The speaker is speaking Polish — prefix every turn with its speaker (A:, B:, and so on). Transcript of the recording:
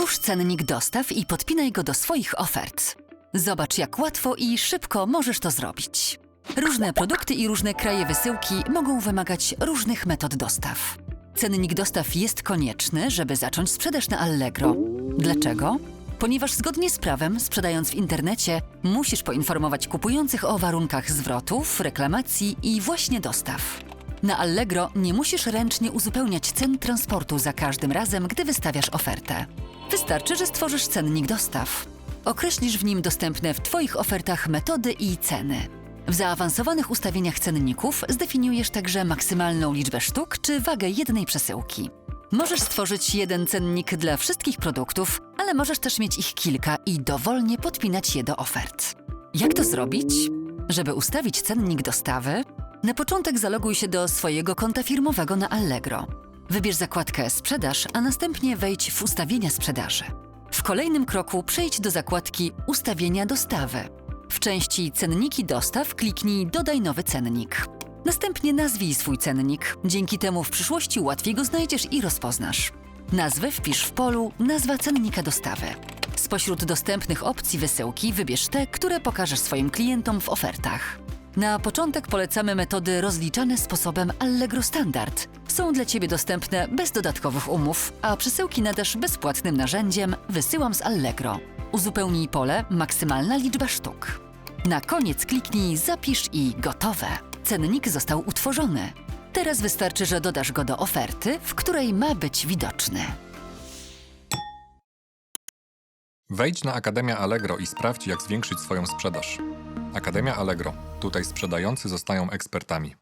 A: Twórz cennik dostaw i podpinaj go do swoich ofert. Zobacz, jak łatwo i szybko możesz to zrobić. Różne produkty i różne kraje wysyłki mogą wymagać różnych metod dostaw. Cennik dostaw jest konieczny, żeby zacząć sprzedaż na Allegro. Dlaczego? Ponieważ zgodnie z prawem, sprzedając w internecie, musisz poinformować kupujących o warunkach zwrotów, reklamacji i właśnie dostaw. Na Allegro nie musisz ręcznie uzupełniać cen transportu za każdym razem, gdy wystawiasz ofertę. Wystarczy, że stworzysz cennik dostaw. Określisz w nim dostępne w Twoich ofertach metody i ceny. W zaawansowanych ustawieniach cenników zdefiniujesz także maksymalną liczbę sztuk czy wagę jednej przesyłki. Możesz stworzyć jeden cennik dla wszystkich produktów, ale możesz też mieć ich kilka i dowolnie podpinać je do ofert. Jak to zrobić? Żeby ustawić cennik dostawy, na początek zaloguj się do swojego konta firmowego na Allegro. Wybierz zakładkę Sprzedaż, a następnie wejdź w ustawienia sprzedaży. W kolejnym kroku przejdź do zakładki Ustawienia dostawy. W części Cenniki dostaw kliknij Dodaj nowy cennik. Następnie nazwij swój cennik. Dzięki temu w przyszłości łatwiej go znajdziesz i rozpoznasz. Nazwę wpisz w polu Nazwa cennika dostawy. Spośród dostępnych opcji wysyłki wybierz te, które pokażesz swoim klientom w ofertach. Na początek polecamy metody rozliczane sposobem Allegro Standard. Są dla Ciebie dostępne bez dodatkowych umów, a przesyłki nadasz bezpłatnym narzędziem Wysyłam z Allegro. Uzupełnij pole maksymalna liczba sztuk. Na koniec kliknij Zapisz i gotowe. Cennik został utworzony. Teraz wystarczy, że dodasz go do oferty, w której ma być widoczny.
B: Wejdź na Akademia Allegro i sprawdź, jak zwiększyć swoją sprzedaż. Akademia Allegro. Tutaj sprzedający zostają ekspertami.